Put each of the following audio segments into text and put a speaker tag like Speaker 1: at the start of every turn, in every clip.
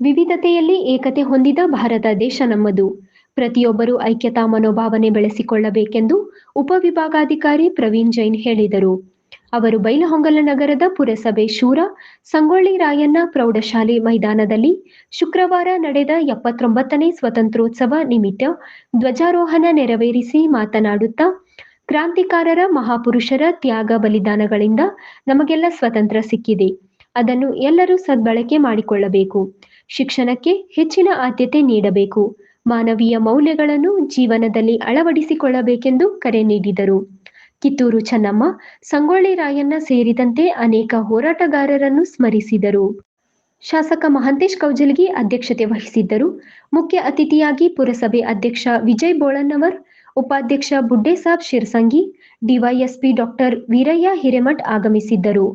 Speaker 1: ವಿವಿಧತೆಯಲ್ಲಿ ಏಕತೆ ಹೊಂದಿದ ಭಾರತ ದೇಶ ನಮ್ಮದು. ಪ್ರತಿಯೊಬ್ಬರು ಐಕ್ಯತಾ ಮನೋಭಾವನೆ ಬೆಳೆಸಿಕೊಳ್ಳಬೇಕೆಂದು ಉಪವಿಭಾಗಾಧಿಕಾರಿ ಪ್ರವೀಣ್ ಜೈನ್ ಹೇಳಿದರು. ಅವರು ಬೈಲಹೊಂಗಲ ನಗರದ ಪುರಸಭೆ ಶೂರ, ಸಂಗೊಳ್ಳಿ ರಾಯಣ್ಣ ಪ್ರೌಢಶಾಲೆ ಮೈದಾನದಲ್ಲಿ ಶುಕ್ರವಾರ ನಡೆದ ಎಪ್ಪತ್ತೊಂಬತ್ತನೇ ಸ್ವತಂತ್ರೋತ್ಸವ ನಿಮಿತ್ತ ಧ್ವಜಾರೋಹಣ ನೆರವೇರಿಸಿ ಮಾತನಾಡುತ್ತಾ, ಕ್ರಾಂತಿಕಾರರ ಮಹಾಪುರುಷರ ತ್ಯಾಗ ಬಲಿದಾನಗಳಿಂದ ನಮಗೆಲ್ಲ ಸ್ವತಂತ್ರ ಸಿಕ್ಕಿದೆ. ಅದನ್ನು ಎಲ್ಲರೂ ಸದ್ಬಳಕೆ ಮಾಡಿಕೊಳ್ಳಬೇಕು. ಶಿಕ್ಷಣಕ್ಕೆ ಹೆಚ್ಚಿನ ಆದ್ಯತೆ ನೀಡಬೇಕು. ಮಾನವೀಯ ಮೌಲ್ಯಗಳನ್ನು ಜೀವನದಲ್ಲಿ ಅಳವಡಿಸಿಕೊಳ್ಳಬೇಕೆಂದು ಕರೆ ನೀಡಿದರು. ಕಿತ್ತೂರು ಚೆನ್ನಮ್ಮ, ಸಂಗೊಳ್ಳಿ ರಾಯಣ್ಣ ಸೇರಿದಂತೆ ಅನೇಕ ಹೋರಾಟಗಾರರನ್ನು ಸ್ಮರಿಸಿದರು. ಶಾಸಕ ಮಹಂತೇಶ್ ಕೌಜಲಗಿ ಅಧ್ಯಕ್ಷತೆ ವಹಿಸಿದ್ದರು. ಮುಖ್ಯ ಅತಿಥಿಯಾಗಿ ಪುರಸಭೆ ಅಧ್ಯಕ್ಷ ವಿಜಯ್ ಬೋಳನ್ನವರ್, ಉಪಾಧ್ಯಕ್ಷ ಬುಡ್ಡೇಸಾಬ್ ಶಿರ್ಸಂಗಿ, ಡಿವೈಎಸ್ಪಿ ಡಾಕ್ಟರ್ ವೀರಯ್ಯ ಹಿರೇಮಠ್ ಆಗಮಿಸಿದ್ದರು.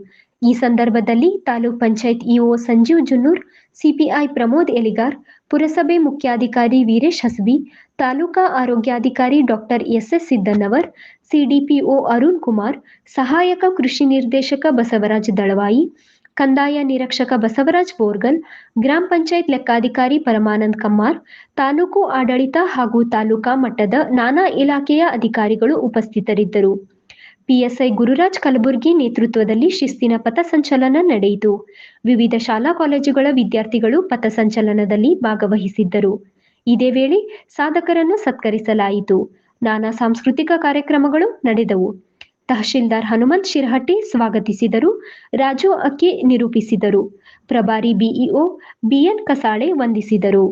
Speaker 1: ಈ ಸಂದರ್ಭದಲ್ಲಿ ತಾಲೂಕ್ ಪಂಚಾಯತ್ ಇಒ ಸಂಜೀವ್ ಜುನ್ನೂರ್, ಸಿಪಿಐ ಪ್ರಮೋದ್ ಎಲಿಗಾರ್, ಪುರಸಭೆ ಮುಖ್ಯಾಧಿಕಾರಿ ವೀರೇಶ್ ಹಸ್ಬಿ, ತಾಲೂಕಾ ಆರೋಗ್ಯಾಧಿಕಾರಿ doctor S S Siddanavar, CDPO Arun Kumar, ಸಹಾಯಕ ಕೃಷಿ ನಿರ್ದೇಶಕ ಬಸವರಾಜ್ ದಳವಾಯಿ, ಕಂದಾಯ ನಿರೀಕ್ಷಕ ಬಸವರಾಜ್ ಬೋರ್ಗಲ್, ಗ್ರಾಮ ಪಂಚಾಯತ್ ಲೆಕ್ಕಾಧಿಕಾರಿ ಪರಮಾನಂದ್ ಕಮ್ಮಾರ್, ತಾಲೂಕು ಆಡಳಿತ ಹಾಗೂ ತಾಲೂಕಾ ಮಟ್ಟದ ನಾನಾ ಇಲಾಖೆಯ ಅಧಿಕಾರಿಗಳು ಉಪಸ್ಥಿತರಿದ್ದರು. ಪಿಎಸ್ಐ ಗುರುರಾಜ್ ಕಲಬುರ್ಗಿ ನೇತೃತ್ವದಲ್ಲಿ ಶಿಸ್ತಿನ ಪಥಸಂಚಲನ ನಡೆಯಿತು. ವಿವಿಧ ಶಾಲಾ ಕಾಲೇಜುಗಳ ವಿದ್ಯಾರ್ಥಿಗಳು ಪಥಸಂಚಲನದಲ್ಲಿ ಭಾಗವಹಿಸಿದ್ದರು. ಇದೇ ವೇಳೆ ಸಾಧಕರನ್ನು ಸತ್ಕರಿಸಲಾಯಿತು. ನಾನಾ ಸಾಂಸ್ಕೃತಿಕ ಕಾರ್ಯಕ್ರಮಗಳು ನಡೆದವು. ತಹಶೀಲ್ದಾರ್ ಹನುಮಂತ್ ಶಿರಹಟ್ಟಿ ಸ್ವಾಗತಿಸಿದರು. ರಾಜು ಅಕ್ಕಿ ನಿರೂಪಿಸಿದರು. ಪ್ರಭಾರಿ ಬಿಇಒ ಬಿಎನ್ ಕಸಾಳೆ ವಂದಿಸಿದರು.